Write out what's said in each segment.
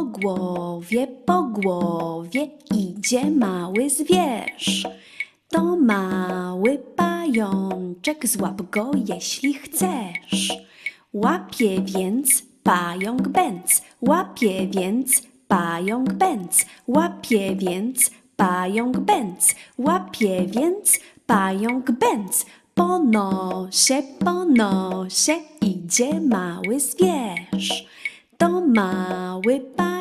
Po głowie, po głowie idzie mały zwierz. To mały pajączek, złap go jeśli chcesz. Łapie więc pająk bęc, łapie więc pająk bęc, łapie więc pająk bęc, łapie więc pająk bęc. Po nosie, po nosie idzie mały zwierz. To mały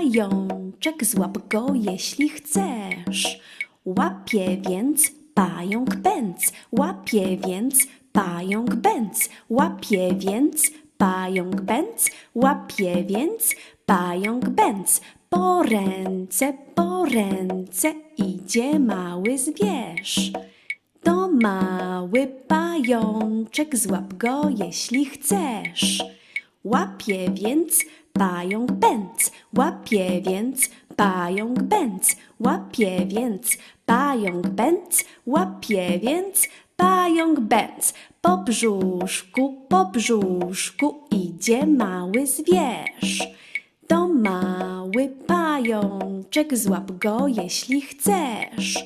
pajączek, złap go jeśli chcesz. Łapie więc pająk bęc, łapie więc pająk bęc, łapie więc pająk bęc, łapie więc pająk bęc. Po ręce, po ręce idzie mały zwierz. To mały pajączek, złap go jeśli chcesz. Łapie więc pająk bęc, łapie więc pająk bęc, łapie więc pająk bęc, łapie więc pająk bęc. Po brzuszku, po brzuszku idzie mały zwierz. To mały pajączek, złap go jeśli chcesz.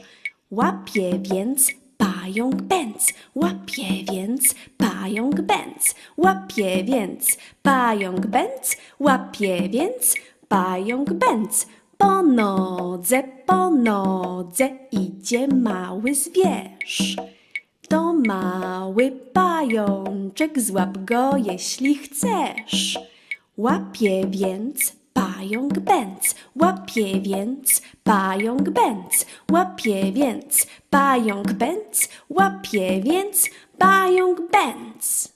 Łapie więc pająk bęc, łapie więc pająk bęc, łapie więc pająk bęc, łapie więc pająk bęc. Po nodze, po nodze idzie mały zwierz. To mały pajączek, złap go jeśli chcesz. Łapie więc pająk bęc, łapie więc pająk bęc, łapie więc pająk bęc, łapie więc pająk bęc.